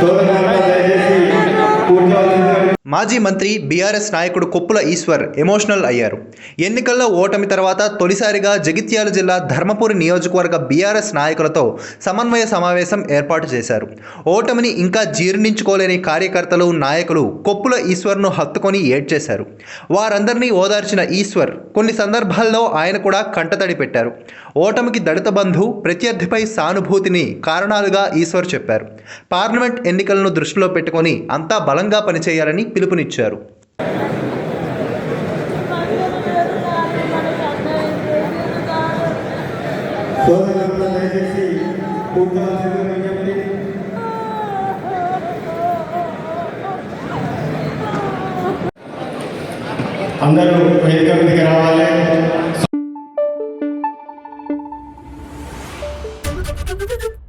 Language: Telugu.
Sonra మాజీ మంత్రి బీఆర్ఎస్ నాయకుడు కొప్పుల ఈశ్వర్ ఎమోషనల్ అయ్యారు. ఎన్నికల్లో ఓటమి తర్వాత తొలిసారిగా జగిత్యాల జిల్లా ధర్మపురి నియోజకవర్గ బీఆర్ఎస్ నాయకులతో సమన్వయ సమావేశం ఏర్పాటు చేశారు. ఓటమిని ఇంకా జీర్ణించుకోలేని కార్యకర్తలు నాయకులు కొప్పుల ఈశ్వర్ను హత్తుకొని ఏడ్చేశారు. వారందరినీ ఓదార్చిన ఈశ్వర్ కొన్ని సందర్భాల్లో ఆయన కూడా కంటతడి పెట్టారు. ఓటమికి దళిత బంధు ప్రత్యర్థిపై సానుభూతిని కారణాలుగా ఈశ్వర్ చెప్పారు. పార్లమెంట్ ఎన్నికలను దృష్టిలో పెట్టుకొని అంతా బలంగా పనిచేయాలని పిలుపునిచ్చారు అందరూ వేదిక మీదకి రావాలి Thank you.